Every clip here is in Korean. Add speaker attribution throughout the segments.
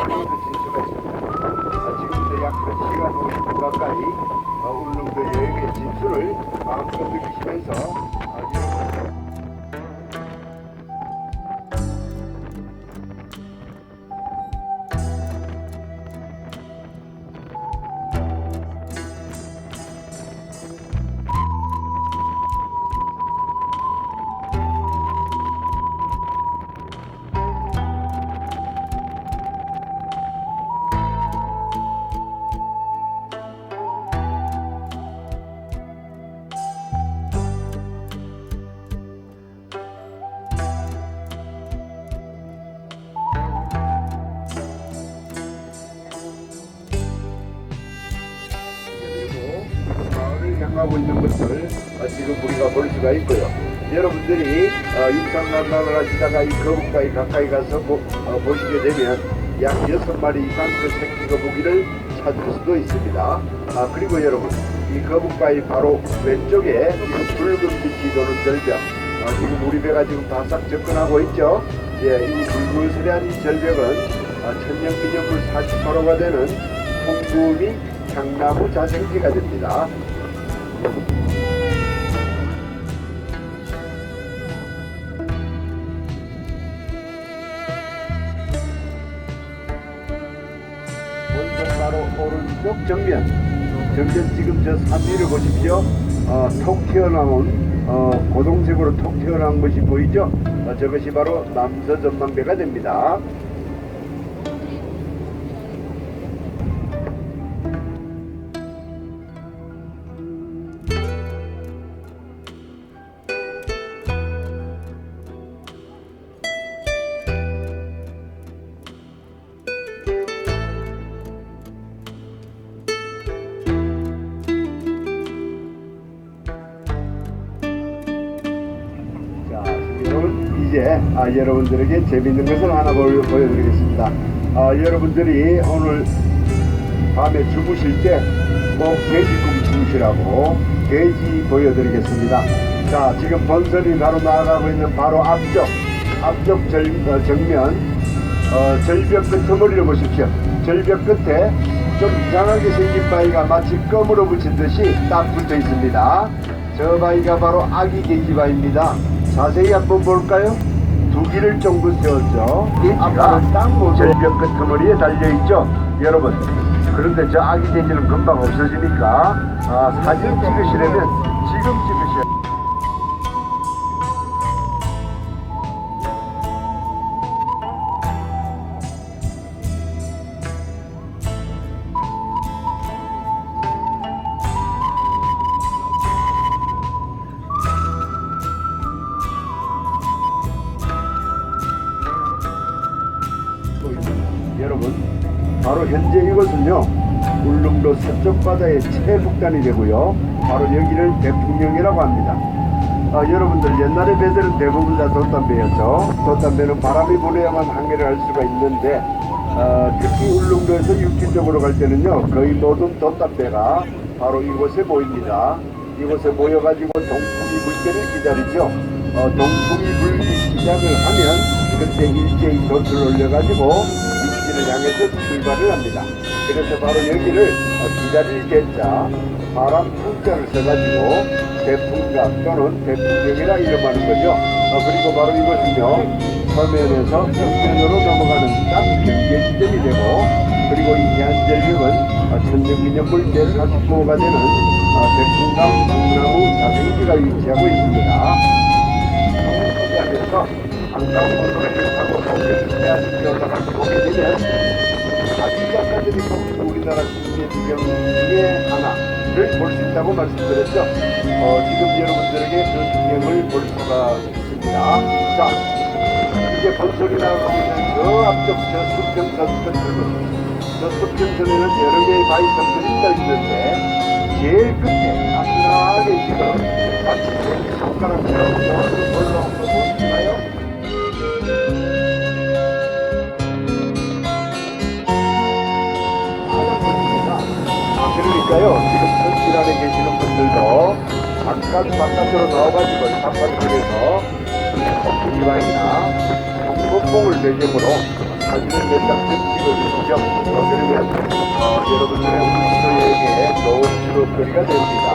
Speaker 1: 아, 지금부터 약 1시간 50분 가까이 어, 울릉도 여행의 진수를 마음껏 느끼시면서 향하고 있는 것을 어, 지금 우리가 볼 수가 있고요. 여러분들이 어, 육상관광을 하시다가 이 거북가에 가까이 가서 보, 어, 보시게 되면 약 여섯 마리 이상 그 새끼 거북이를 찾을 수도 있습니다. 아, 그리고 여러분 이 거북가의 바로 왼쪽에 붉은 빛이 도는 절벽 어, 지금 우리 배가 지금 바싹 접근하고 있죠. 예, 이 붉은스레한 이 절벽은 어, 천년기념물 48호가 되는 통구미 향나무 자생지가 됩니다. 바로 오른쪽 정면. 정면 지금 저 산 위를 보십시오. 어, 톡 튀어나온 어, 고동색으로 톡 튀어나온 것이 보이죠? 어, 저것이 바로 남서 전망대가 됩니다 이제 아, 여러분들에게 재밌는 것을 하나 보여, 보여드리겠습니다. 아, 여러분들이 오늘 밤에 주무실 때 꼭 돼지꿈 주무시라고 돼지 보여드리겠습니다. 자, 지금 본선이 바로 나아가고 있는 바로 앞쪽 앞쪽 절, 어, 정면 어, 절벽 끄트머리를 보십시오. 절벽 끝에 좀 이상하게 생긴 바위가 마치 껌으로 붙인 듯이 딱 붙어 있습니다. 저 바위가 바로 아기 계기바위입니다. 자세히 한번 볼까요? 두 길을 정도 세웠죠. 앞으로 땅 절벽 끄트머리에 달려있죠. 여러분, 그런데 저 아기 돼지는 금방 없어지니까 아, 사진 찍으시려면 지금 찍 현재 이것은요 울릉도 서쪽 바다의 최북단이 되고요. 바로 여기를 대풍령이라고 합니다. 아, 여러분들 옛날에 배들은 대부분 다 돛담배였죠. 돛담배는 바람이 불어야만 항해를 할 수가 있는데 아, 특히 울릉도에서 육지 쪽으로 갈 때는요 거의 모든 돛담배가 바로 이곳에 모입니다. 이곳에 모여가지고 동풍이 불 때를 기다리죠. 어, 동풍이 불기 시작을 하면 그때 일제히 돛을 올려가지고 육지를 향해서 출발을 합니다. 그래서 바로 여기를 어, 기다릴 개자 바람 풍자를 써가지고 대풍강 또는 대풍경이라 이름하는 거죠. 어, 그리고 바로 이것은요 서면에서 정면으로 넘어가는 딱 경계 지점이 되고 그리고 이 해안절벽은 어, 천년기념물 제 49호가 되는 어, 대풍강 강나무 자생지가 위치하고 있습니다. 소개하면서 안강문으로 타고 서울에 올라가서 보게 되면 자기 작가들이 뽑힌 우리나라 시민의 지경 중에 하나를 볼 수 있다고 말씀드렸죠. 어, 지금 여러분들에게 그 풍경을 볼 수가 있습니다. 자, 이제 본석이 나가고 있는 저 앞쪽 저 수평선 보십시오. 저 수평선에는 여러 개의 바위섬들이 떠 있는데 제일 끝에 아슬하게 지금 마치 손가락처럼 올라온 거 보이시나요? 아, 그러니까요, 지금 현실 안에 계시는 분들도 잠깐 바깥으로 나와가지고 바깥쪽에서 한국 뽕을 배경으로 사진을 몇장 찍어주시죠. 어, 그러면 어, 여러분들의 울주에게 좋은 추억거리가 됩니다.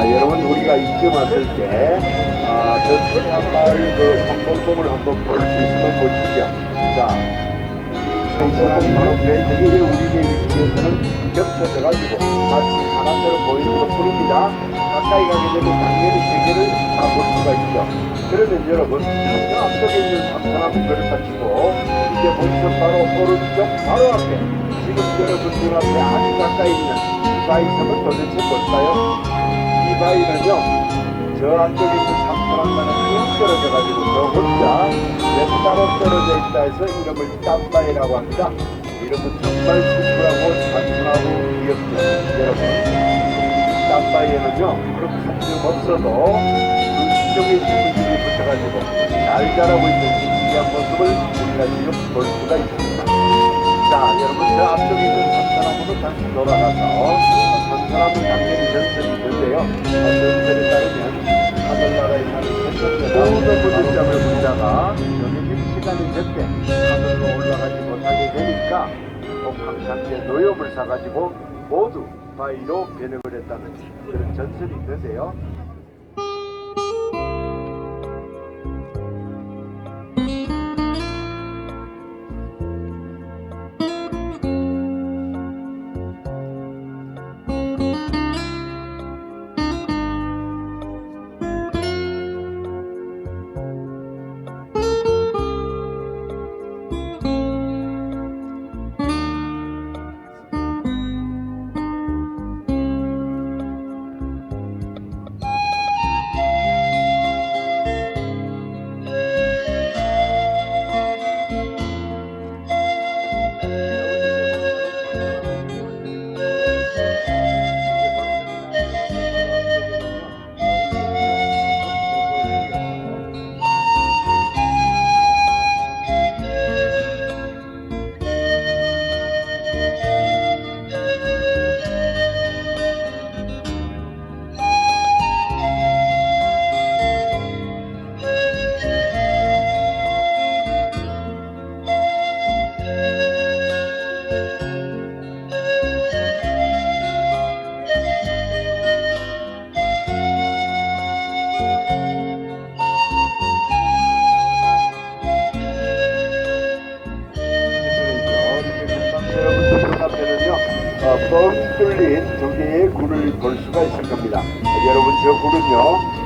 Speaker 1: 자, 여러분 우리가 이쯤 왔을 때, 아, 저 천안마을 그 성봉봉을 한번 볼 수 있으면 보시죠. 자, 성봉봉 바로 배들이 우리의 위치에서는 겹쳐져가지고 마치 하나처럼 보이는 것 뿐입니다. 가까이 가게 되면 당연히 세계를 다 볼 수가 있죠. 그러면 여러분, 저 앞쪽에 있는 삼천함 그릇하시고 이제 보시면 바로 오른쪽 바로 앞에 지금 여러분 눈앞에 아주 가까이 있는 이 바위섬은 도대체 뭘까요? 이 바위는요, 저 안쪽에 있는 삼천왕과는 쭉 떨어져가지고 저 혼자 몇 따로 떨어져 있다 해서 이름을 땀바위라고 합니다. 이름은 정말 푸푸하고 단순하고 귀엽죠. 여러분, 이 땀바위에는요, 그렇게 한점 없어도 그 수정의 식물들이 붙어가지고 잘 자라고 있는 신기한 모습을 우리가 지금 볼 수가 있습니다. 자, 여러분, 저 앞쪽에 있는 삼천나무로 다시 돌아가서 삼천나무 당연히 전설이 있는데요. 어, 전설에 따르면 하늘나라에 사는 천사가 모든 문자을 문자가 정해진 시간이 될때 하늘로 올라가지 못하게 되니까 옥황상제 노염을 사가지고 모두 바위로 변형을 했다는 그런 전설이 있는데요.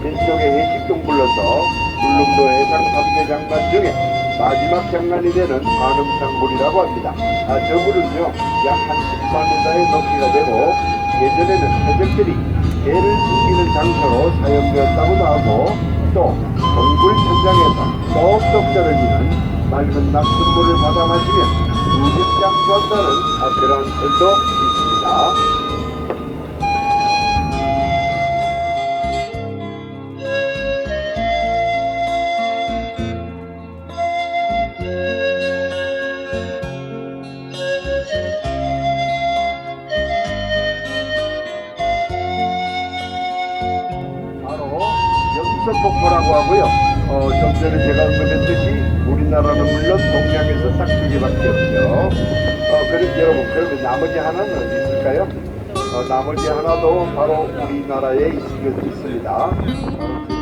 Speaker 1: 일종의 해식동 불러서 울릉도 해상 3대 장관 중에 마지막 장관이 되는 관음상굴이라고 합니다. 아, 저 굴은요, 약 한 14m의 높이가 되고 예전에는 해적들이 개를 숨기는 장소로 사용되었다고도 하고 또 동굴 천장에서 똑똑 떨어지는 맑은 낙순물을 받아 마시면 우직장수한다는 아, 그런 설도 있습니다. 바로 영서폭포라고 하고요. 어, 좀 전에 제가 언급했듯이 우리나라는 물론 동양에서 딱 두 개밖에 없죠. 어, 그럼 여러분, 그러면 나머지 하나는 있을까요? 어, 나머지 하나도 바로 우리나라에 있, 있습니다.